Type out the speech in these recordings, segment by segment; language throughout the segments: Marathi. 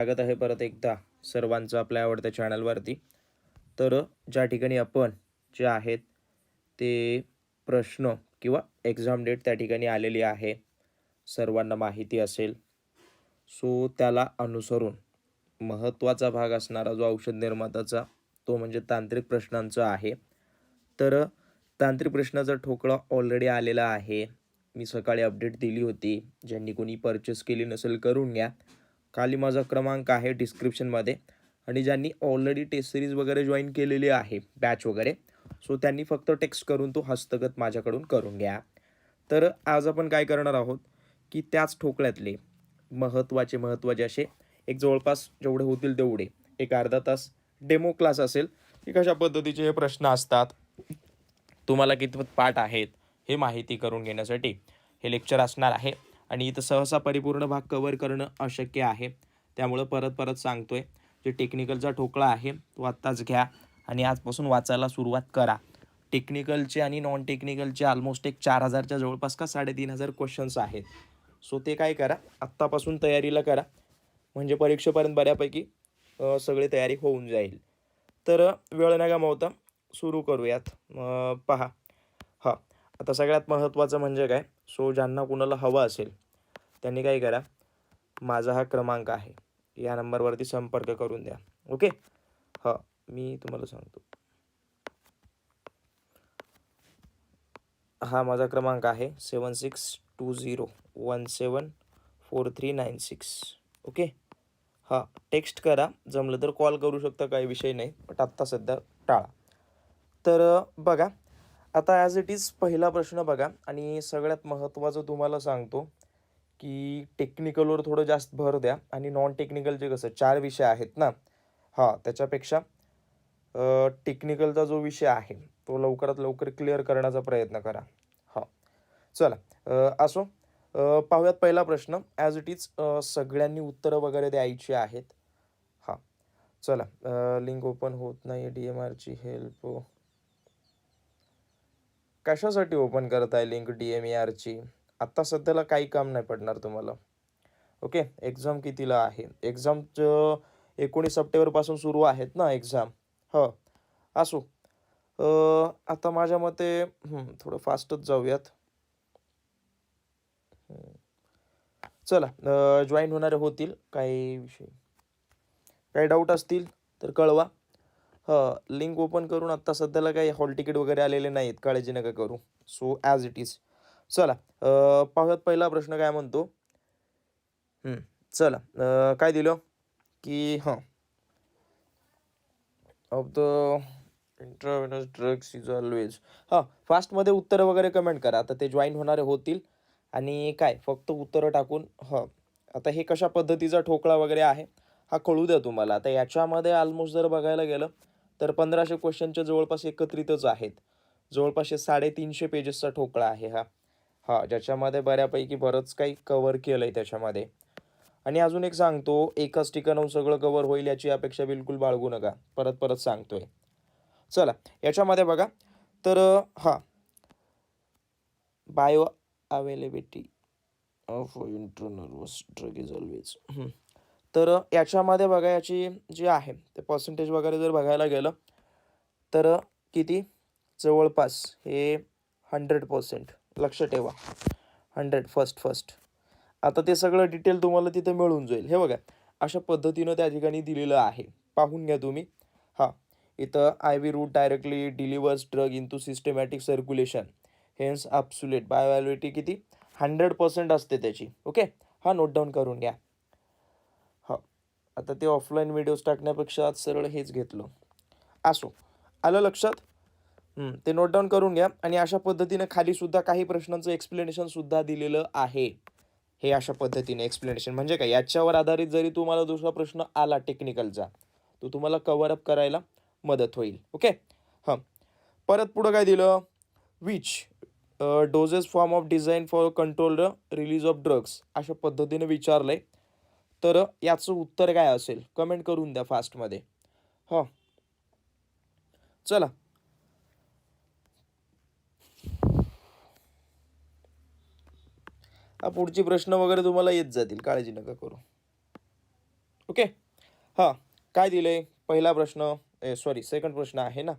स्वागत आहे परत एकदा सर्वांचं आपल्या आवडत्या चॅनलवरती तर ज्या ठिकाणी आपण जे आहेत ते प्रश्न किंवा एक्झाम डेट त्या ठिकाणी आलेली आहे सर्वांना माहिती असेल. सो त्याला अनुसरून महत्त्वाचा भाग असणारा जो औषध निर्माताचा तो म्हणजे तांत्रिक प्रश्नांचा आहे. तर तांत्रिक प्रश्नाचा ठोकळा ऑलरेडी आलेला आहे. मी सकाळी अपडेट दिली होती. ज्यांनी कोणी परचेस केली नसेल करून घ्या. खाली माझा क्रमांक आहे डिस्क्रिप्शनमध्ये आणि ज्यांनी ऑलरेडी टेस्ट सिरीज वगैरे जॉईन केलेली आहे बॅच वगैरे सो त्यांनी फक्त टेक्स्ट करून तो हस्तगत माझ्याकडून करून घ्या. तर आज आपण काय करणार आहोत की त्याच ठोकळ्यातले महत्त्वाचे महत्त्वाचे असे एक जवळपास जेवढे होतील तेवढे एक अर्धा तास डेमो क्लास असेल की कशा पद्धतीचे हे प्रश्न असतात तुम्हाला कितपत पाठ आहेत हे माहिती करून घेण्यासाठी हे लेक्चर असणार आहे. आणि इथं सहसा परिपूर्ण भाग कवर करणं अशक्य आहे. त्यामुळं परत परत सांगतोय जे टेक्निकलचा ठोकळा आहे तो आत्ताच घ्या आणि आजपासून वाचायला सुरुवात करा. टेक्निकलचे आणि नॉन टेक्निकलचे ऑलमोस्ट एक चार हजारच्या जवळपास का साडेतीन हजार क्वेश्चन्स आहेत. सो ते काय करा आत्तापासून तयारीला करा. म्हणजे परीक्षेपर्यंत बऱ्यापैकी सगळी तयारी होऊन जाईल. तर वेळ न गमावता सुरू करूयात. पहा. हां. आता सगळ्यात महत्त्वाचं म्हणजे काय? सो ज्यांना कुणाला हवं असेल त्यांनी काय करा माझा हा क्रमांक आहे. या नंबरवरती संपर्क करून द्या. ओके? हां मी तुम्हाला सांगतो. हा माझा क्रमांक आहे. Seven six two zero one seven four three nine six. Okay? हां टेक्स्ट करा. जमलं तर कॉल करू शकता काही विषय नाही. बट आत्ता सध्या टाळा. तर बघा आता ॲज इट इज पहिला प्रश्न बघा. आणि सगळ्यात महत्त्वाचं तुम्हाला सांगतो की टेक्निकलवर थोडं जास्त भर द्या. आणि नॉन टेक्निकलचे कसं चार विषय आहेत ना? हां त्याच्यापेक्षा टेक्निकलचा जो विषय आहे तो लवकरात लवकर क्लिअर करण्याचा प्रयत्न करा. हां. चला असो. पाहूयात पहिला प्रश्न. ॲज इट इज सगळ्यांनी उत्तरं वगैरे द्यायची आहेत. हां. चला लिंक ओपन होत नाही. डी एम आरची हेल्प कशासाठी ओपन करताय लिंक डी एम आरची आत्ता सध्याला काही काम नाही पडणार तुम्हाला. ओके एक्झाम कितीला आहे? एक्झामचं एकोणीस सप्टेंबरपासून सुरू आहेत ना एक्झाम ह. हो. असो. आता माझ्या मते थोडं फास्टच जाऊयात. चला जॉईन होणारे होतील काही विषय. काही डाऊट असतील तर कळवा. लिंक ओपन करून आत्ता सध्याला काही हॉल तिकीट वगैरे आलेले नाहीत. काळजी नका करू. सो ॲज इट इज चला पाहूयात पहिला प्रश्न काय म्हणतो. चला काय दिलं? की हां. Of the intravenous drugs is always हां फास्टमध्ये उत्तरं वगैरे कमेंट करा. आता ते जॉईन होणारे होतील. आणि काय फक्त उत्तरं टाकून हां. आता हे कशा पद्धतीचा ठोकळा वगैरे आहे हा कळू द्या तुम्हाला. आता याच्यामध्ये ऑलमोस्ट जर बघायला गेलं तर पंधराशे क्वेश्चनच्या जवळपास एकत्रितच आहेत. जवळपास साडेतीनशे पेजेसचा ठोकळा आहे हा. हा ज्याच्यामध्ये बऱ्यापैकी बरंच काही कवर केलं आहे त्याच्यामध्ये. आणि अजून एक सांगतो एकाच ठिकाणाहून सगळं कवर होईल याची अपेक्षा बिलकुल बाळगू नका. परत परत सांगतोय. चला याच्यामध्ये बघा. तर हा. Bioavailability of intravenous drug is always तर याच्यामध्ये बघा याची जी आहे ते पर्सेंटेज वगैरे जर बघायला गेलं तर किती? जवळपास हे हंड्रेड पर्सेंट लक्ष ठेवा. हंड्रेड फर्स्ट फर्स्ट आता ते सगळं डिटेल तुम्हाला तिथे मिळून जाईल. हे बघा अशा पद्धतीनं त्या ठिकाणी दिलेलं आहे. पाहून घ्या तुम्ही. हां इथं I V route directly delivers drug into systemic circulation hence absolute bioavailability किती? हंड्रेड पर्सेंट असते त्याची. ओके हा नोट डाऊन करून घ्या. आता ते ऑफलाईन व्हिडिओज टाकण्यापेक्षा आज सरळ हेच घेतलं. असो आलं लक्षात? ते नोट डाऊन करून घ्या आणि अशा पद्धतीनं खालीसुद्धा काही प्रश्नांचं एक्सप्लेनेशनसुद्धा दिलेलं आहे. हे अशा पद्धतीने एक्सप्लेनेशन म्हणजे काय? याच्यावर आधारित जरी तुम्हाला दुसरा प्रश्न आला टेक्निकलचा तो तुम्हाला कवर अप करायला मदत होईल. ओके हां. परत पुढं काय दिलं? Which dosage form of design for control release of drugs अशा पद्धतीने विचारलं आहे तर याचं उत्तर काय असेल? कमेंट करून द्या फास्टमध्ये हो. चला. हा पुढचे प्रश्न वगैरे तुम्हाला येत जातील. काळजी नका करू. ओके हां काय दिले पहिला प्रश्न सॉरी सेकंड प्रश्न आहे ना?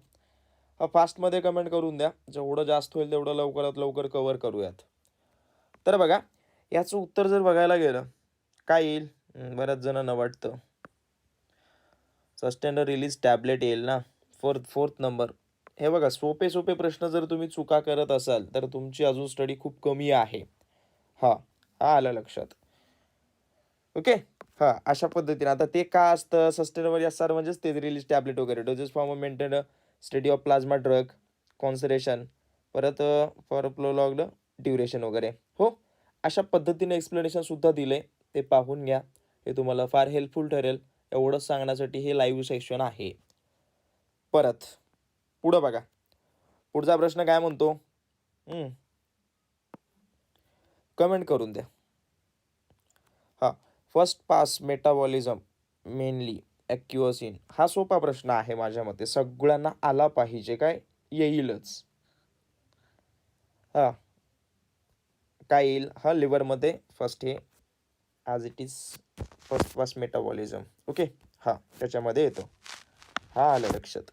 हा फास्टमध्ये कमेंट करून द्या. जेवढं जास्त होईल तेवढं लवकरात लवकर कवर करूयात. तर बघा याचं उत्तर जर बघायला गेलं काय येईल? बऱ्याच जणांना वाटतं. सस्टेंडर रिलीज टॅबलेट येईल ना? फोर्थ फोर्थ नंबर हे बघा सोपे सोपे प्रश्न जर तुम्ही चुका करत असाल तर तुमची अजून स्टडी खूप कमी आहे. हा हा आलं लक्षात. ओके हा अशा पद्धतीने. आता ते का असतं? सस्टेनेबल असणार म्हणजेच ते रिलीज टॅबलेट वगैरे. Dosage form maintain study of plasma drug concentration परत फॉर प्लोलॉग ड्युरेशन वगैरे. हो? अशा पद्धतीने एक्सप्लेनेशन सुद्धा दिले ते पाहून घ्या. हे तुम्हाला फार हेल्पफुल ठरेल. एवढंच सांगण्यासाठी हे लाईव्ह सेशन आहे. परत पुढं बघा. पुढचा प्रश्न काय म्हणतो? कमेंट करून द्या. हां first pass metabolism mainly occurs in हा सोपा प्रश्न आहे माझ्या मते. सगळ्यांना आला पाहिजे काय? येईलच. हां. काय येईल? हा लिव्हरमध्ये फर्स्ट हे as it is first pass metabolism okay हां त्याच्यामध्ये येतो. हा आलं लक्षात.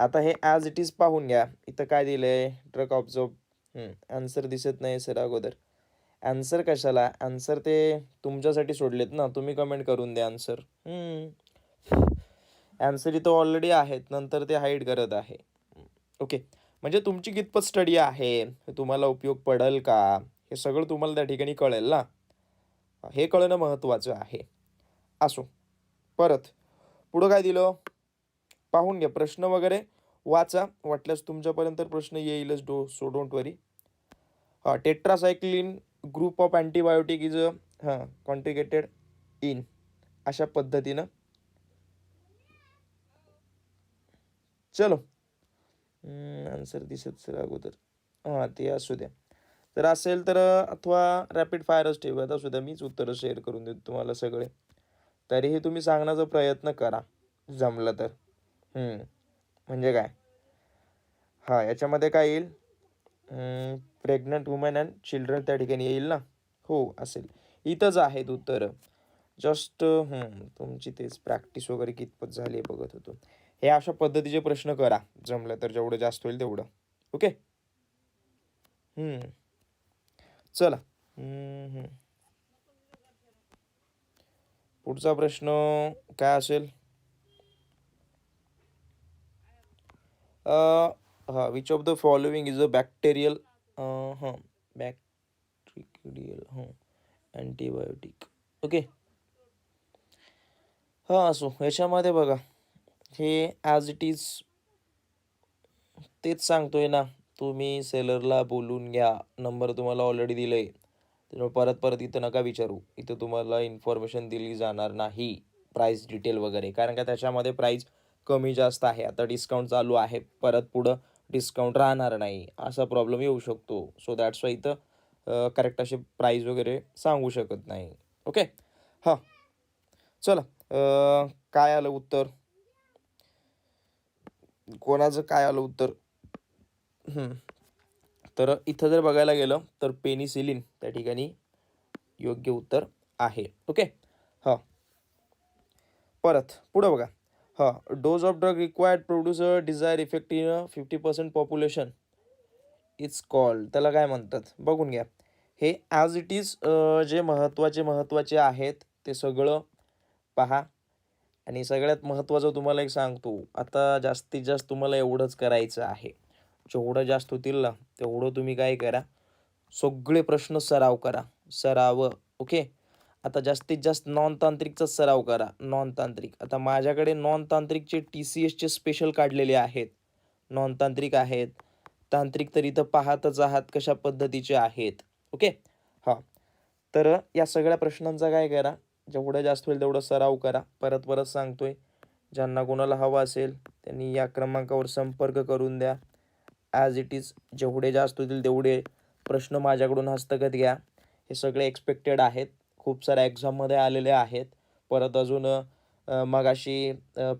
आता हे ॲज इट इज पाहून घ्या. इथं काय दिलं आहे ट्रक ऑब्झर्व आन्सर दिसत नाही सर अगोदर. आन्सर कशाला? आन्सर ते तुमच्यासाठी सोडलेत ना. तुम्ही कमेंट करून द्या आन्सर आन्सर इथं ऑलरेडी आहेत. नंतर ते हाईड करत आहे. ओके म्हणजे तुमची कितपत स्टडी आहे? तुम्हाला उपयोग पडेल का? हे सगळं तुम्हाला त्या ठिकाणी कळेल ना. हे कळणं महत्त्वाचं आहे. असो. परत पुढं काय दिलं? पाहून घ्या. प्रश्न वगैरे वाचा. वाटल्यास तुमच्यापर्यंत प्रश्न येईलच. डो सो डोंट वरी. हां tetracycline group of antibiotic is a हां कॉन्ट्रिगेटेड इन. अशा पद्धतीनं. चलो. आन्सर दिसत सर अगोदर. हां ते असू द्या. तर असेल तर अथवा रॅपिड फायरच ठेवत असू द्या मीच उत्तरं शेअर करून देतो तुम्हाला सगळे. तरीही तुम्ही सांगण्याचा प्रयत्न करा. जमलं तर. म्हणजे काय? हां याच्यामध्ये काय येईल? प्रेग्नंट वुमेन अँड चिल्ड्रन त्या ठिकाणी येईल ना? हो असेल. इथंच आहेत उत्तरं. जस्ट तुमची तेच प्रॅक्टिस वगैरे कितपत झाली आहे बघत होतो. हे अशा पद्धतीचे प्रश्न करा. जमलं तर जेवढं जास्त होईल तेवढं. ओके हम्म. चला. पुढचा प्रश्न काय असेल? हां which of the following is a bacterial हां बॅक्टेरियल हां अँटीबायोटिक ओके हां असो ह्याच्यामध्ये बघा. हे ॲज इट इज तेच सांगतोय ना. तुम्ही सेलरला बोलून घ्या. नंबर तुम्हाला ऑलरेडी दिलं आहे त्यामुळे परत परत इथं नका विचारू. इथं तुम्हाला इन्फॉर्मेशन दिली जाणार नाही. प्राईस डिटेल वगैरे. कारण का त्याच्यामध्ये प्राईस कमी जास्त आहे. आता डिस्काउंट चालू आहे. परत पुढं डिस्काउंट राहणार नाही. असा प्रॉब्लेम येऊ शकतो. सो दॅट्स वाय इथं करेक्ट असे प्राईज वगैरे सांगू शकत नाही. ओके हां. चला. काय आलं उत्तर? कोणाचं काय आलं उत्तर? तर इथं जर बघायला गेलं तर पेनिसिलिन त्या ठिकाणी योग्य उत्तर आहे. ओके? हां. परत पुढं बघा. हां dose of drug required produce a desire effect in fifty percent population. It's called. त्याला काय म्हणतात? बघून घ्या. हे ॲज इट इज जे महत्त्वाचे महत्त्वाचे आहेत ते सगळं पहा. आणि सगळ्यात महत्त्वाचं तुम्हाला एक सांगतो. आता जास्तीत जास्त तुम्हाला एवढंच करायचं आहे. जेवढं जास्त होतील ना तेवढं तुम्ही काय करा. सगळे प्रश्न सराव करा. सराव ओके आता जास्तीत जास्त नॉन तांत्रिकचा सराव करा. नॉन तांत्रिक आता माझ्याकडे नॉन तांत्रिकचे टी सी एसचे स्पेशल काढलेले आहेत. नॉन तांत्रिक आहेत. तांत्रिक तर इथं पाहतच आहात कशा पद्धतीचे आहेत. ओके हां. तर या सगळ्या प्रश्नांचा काय करा. जेवढं जास्त होईल तेवढं सराव करा. परत परत सांगतोय. ज्यांना कोणाला हवा असेल त्यांनी या क्रमांकावर संपर्क करून द्या. ॲज इट इज जेवढे जास्त होतील तेवढे प्रश्न माझ्याकडून हस्तगत घ्या. हे सगळे एक्सपेक्टेड आहेत. खूप साऱ्या एक्झाममध्ये आलेले आहेत. परत अजून मगाशी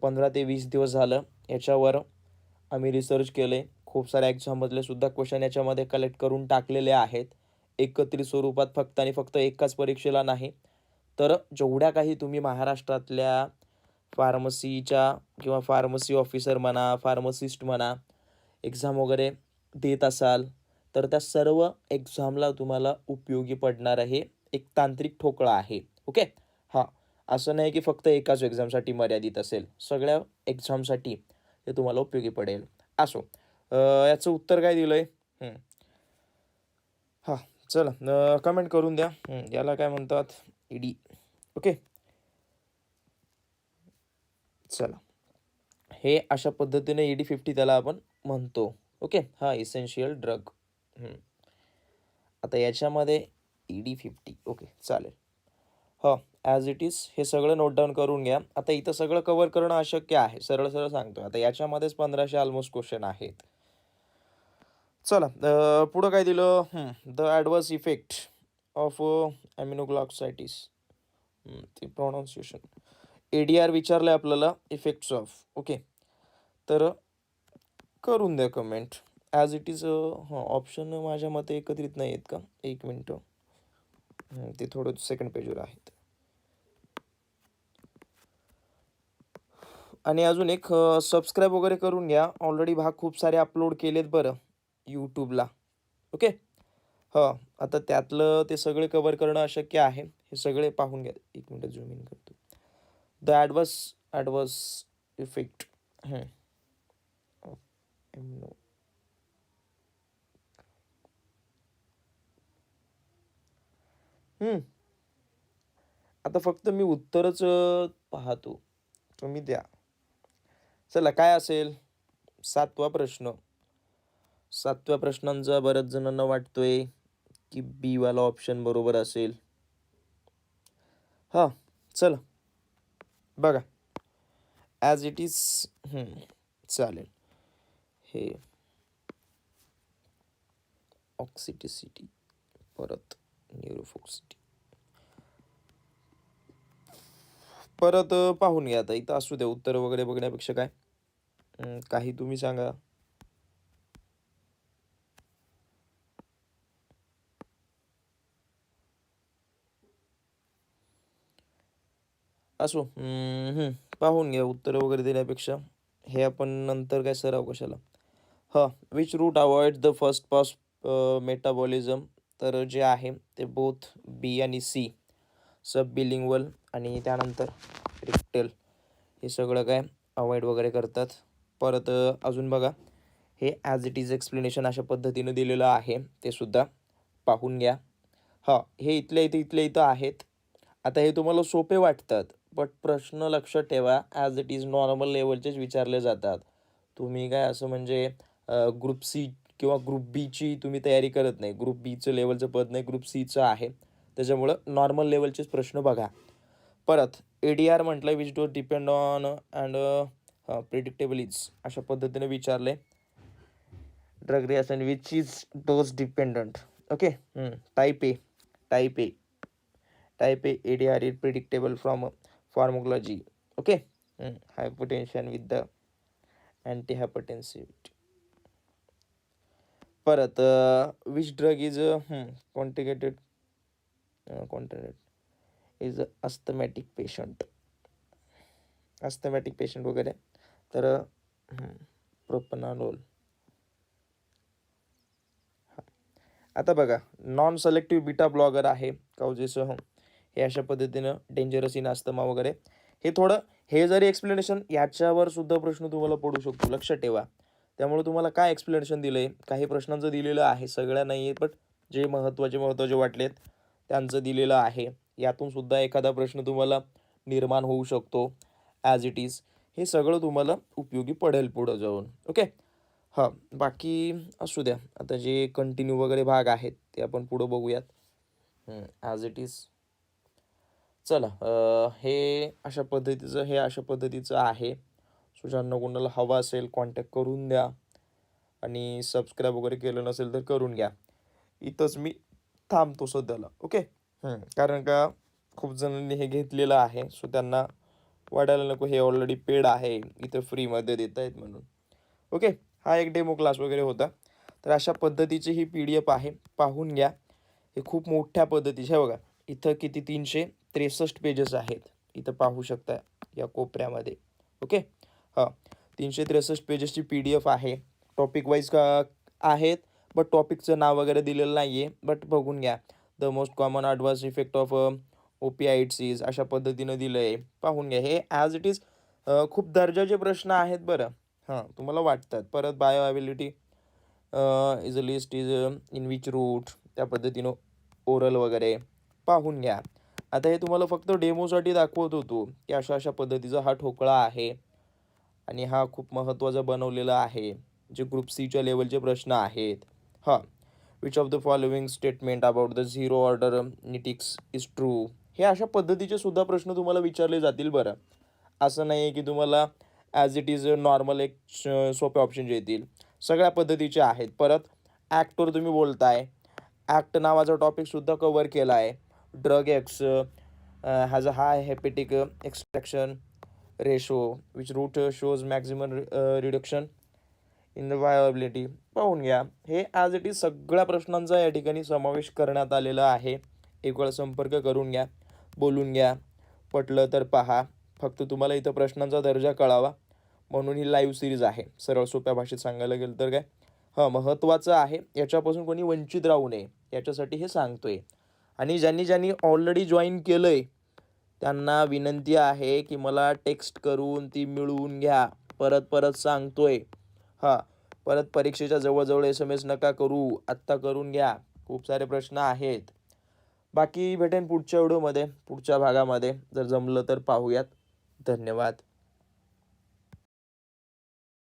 पंधरा ते वीस दिवस झालं. याच्यावर आम्ही रिसर्च केले खूप साऱ्या एक्झाममधले सुद्धा क्वेश्चन याच्यामध्ये कलेक्ट करून टाकलेले आहेत. एकत्रित स्वरूपात फक्त आणि फक्त एकाच परीक्षेला नाही. तर जेवढ्या काही तुम्ही महाराष्ट्रातल्या फार्मसीच्या किंवा फार्मसी ऑफिसर म्हणा फार्मसिस्ट म्हणा एक्झाम वगैरे देत असाल तर त्या सर्व एक्झामला तुम्हाला उपयोगी पडणार आहे. एक तांत्रिक ठोकळा आहे. ओके हां. असं नाही की फक्त एकाच एक्झामसाठी मर्यादित असेल. सगळ्या एक्झामसाठी हे तुम्हाला उपयोगी पडेल. असो. याचं उत्तर काय दिलं आहे हां. चला. कमेंट करून द्या. याला काय म्हणतात? ईडी. ओके चला. हे अशा पद्धतीने ईडी फिफ्टी त्याला आपण म्हणतो. ओके? हा इसेन्शियल ड्रग आता याच्यामध्ये ई डी फिफ्टी ओके चालेल. हो ॲज इट इज हे सगळं नोट डाऊन करून घ्या. आता इथं सगळं कवर करणं अशक्य आहे. सरळ सरळ सांगतो आता याच्यामध्येच पंधराशे ऑलमोस्ट क्वेश्चन आहेत. चला पुढं काय दिलं? The adverse effect of aminoglycosides ते प्रोनाऊन्सिएशन ए डी आर विचारलं आहे आपल्याला इफेक्ट्स ऑफ ओके. तर करून द्या कमेंट ॲज इट इज हां ऑप्शन माझ्या मते एकत्रित नाही आहेत का? एक मिनटं ते थोडं सेकंड पेजवर आहेत. आणि अजून एक सबस्क्राईब वगैरे करून घ्या. ऑलरेडी भाग खूप सारे अपलोड केलेत बरं यूट्यूबला ओके हां आता त्यातलं ते सगळे कवर करणं अशक्य आहे. हे सगळे पाहून घ्या. एक मिनटं झूम इन करतो. The adverse adverse effect hmm. आता फक्त मी उत्तरच पाहतो. तुम्ही द्या. चला काय असेल? सातवा प्रश्न. सातव्या प्रश्नांचा बऱ्याच जणांना वाटतोय की बी वाला ऑप्शन बरोबर असेल. हां चला. बघा. ॲज इट इज चालेल. हे ऑक्सिटिसिटी परत न्यूरोफोक्सिटी परत पाहून घ्या आता. इथं असू द्या उत्तर वगैरे बघण्यापेक्षा काय? काही तुम्ही सांगा. असो हम्म, पाहून घ्या उत्तर वगैरे देण्यापेक्षा. हे आपण नंतर काय सराव कशाला? हां which route avoid the first pass metabolism तर जे आहे ते बोथ बी आणि सी सब बिलिंगवल आणि त्यानंतर रिक्टेल हे सगळं काय अवॉइड वगैरे करतात. परत uh, अजून बघा. हे ॲज इट इज एक्सप्लेनेशन अशा पद्धतीनं दिलेलं आहे. ते सुद्धा पाहून घ्या. हां हे इथल्या इथं इथल्या इथं आहेत. आता हे तुम्हाला सोपे वाटतात बट प्रश्न लक्षात ठेवा. ॲज इट इज नॉर्मल लेवलचेच विचारले जातात. तुम्ही काय असं म्हणजे ग्रुप सी किंवा ग्रुप बीची तुम्ही तयारी करत नाही. ग्रुप बीचं लेवलचं पद नाही ग्रुप सीचं आहे. त्याच्यामुळं नॉर्मल लेवलचेच प्रश्न बघा. परत ए डी आर म्हटलं which dose depend on and predictable is अशा पद्धतीने विचारले drug reaction which is dose dependent okay type A type A type A A D R is predictable from pharmacology okay hypotension with the antihypertensive परत which drug is contraindicated contraindicated is asthmatic patient asthmatic patient वगैरे. तर प्रोपनालोल आता बघा नॉन सलेक्टिव्ह बीटा ब्लॉगर आहे काउजेसह हे अशा पद्धतीनं डेंजरस इन अस्थमा वगैरे. हे थोडं हे जरी एक्सप्लेनेशन याच्यावर सुद्धा प्रश्न तुम्हाला पडू शकतो. लक्षात ठेवा. त्यामुळे तुम्हाला काय एक्सप्लेनेशन दिलं आहे काही प्रश्नांचं दिलेलं आहे सगळ्या नाही आहे बट जे महत्त्वाचे महत्त्वाचे वाटलेत त्यांचं दिलेलं आहे. यातून सुद्धा एखादा प्रश्न तुम्हाला निर्माण होऊ शकतो ॲज इट इज हे सगळं तुम्हाला उपयोगी पडेल पुढं जाऊन. ओके हां बाकी असू द्या. आता जे कंटिन्यू वगैरे भाग आहेत ते आपण पुढं बघूयात. ॲज इट इज चला हे अशा पद्धतीचं हे अशा पद्धतीचं आहे. सो ज्यांना कोणाला हवा असेल कॉन्टॅक्ट करून द्या. आणि सबस्क्राईब वगैरे केलं नसेल तर करून घ्या. इथंच मी थांबतो सध्याला ओके कारण का खूप जणांनी हे घेतलेलं आहे सो त्यांना वाटायला नको हे ऑलरेडी पेड आहे इथं फ्रीमध्ये देत आहेत म्हणून. ओके हा एक डेमो क्लास वगैरे होता. तर अशा पद्धतीची ही पी डी एफ आहे पाहून घ्या. हे खूप मोठ्या पद्धतीचे आहे बघा. इथं किती? तीनशे त्रेसष्ट पेजेस आहेत. इथं पाहू शकता या कोपऱ्यामध्ये. ओके हां तीनशे त्रेसष्ट पेजेसची पी डी एफ आहे. टॉपिक वाईज का आहेत बट टॉपिकचं नाव वगैरे दिलेलं नाही आहे बट बघून घ्या. The most common advance effect of opioids अशा पद्धतीनं दिलं आहे पाहून घ्या. हे ॲज इट इज खूप दर्जाचे प्रश्न आहेत बरं. हां तुम्हाला वाटतात. परत bioavailability is a list is in which route त्या पद्धतीनं ओरल वगैरे. पाहून घ्या. आता हे तुम्हाला फक्त डेमोसाठी दाखवत होतो की अशा अशा पद्धतीचा हा ठोकळा आहे. आणि हा खूप महत्त्वाचा बनवलेला आहे. जे ग्रुप सीच्या लेवलचे प्रश्न आहेत. हां. Which of the following statement about the zero order kinetics is true हे अशा पद्धतीचे सुद्धा प्रश्न तुम्हाला विचारले जातील बरं. असं नाही आहे की तुम्हाला ॲज इट इज नॉर्मल एक सोपे ऑप्शन येतील. सगळ्या पद्धतीचे आहेत. परत ॲक्टवर तुम्ही बोलताय. ॲक्ट नावाचा टॉपिकसुद्धा कवर केला आहे drug X has a high hepatic extraction ratio which route shows maximum reduction in the bioavailability पाहून घ्या. हे ॲज इट इज सगळ्या प्रश्नांचा या ठिकाणी समावेश करण्यात आलेला आहे. एक वेळा संपर्क करून घ्या. बोलून घ्या. पटलं तर पहा. फक्त तुम्हाला इथं प्रश्नांचा दर्जा कळावा. म्हणून ही लाईव्ह सिरीज आहे. सरळ सोप्या भाषेत सांगायला गेलं तर काय? हां महत्त्वाचं आहे. याच्यापासून कोणी वंचित राहू नये. याच्यासाठी हे सांगतो आहे आणि ज्यांनी ज्यांनी ऑलरेडी जॉईन केलं आहे त्यांना विनंती आहे की मला टेक्स्ट करून ती मिळवून घ्या. परत परत सांगतोय. हां परत परीक्षेच्या जवळजवळ एस एम एस नका करू. आत्ता करून घ्या. खूप सारे प्रश्न आहेत. बाकी भेटेन पुढच्या व्हिडिओमध्ये पुढच्या भागामध्ये. जर जमलं तर पाहूयात. धन्यवाद.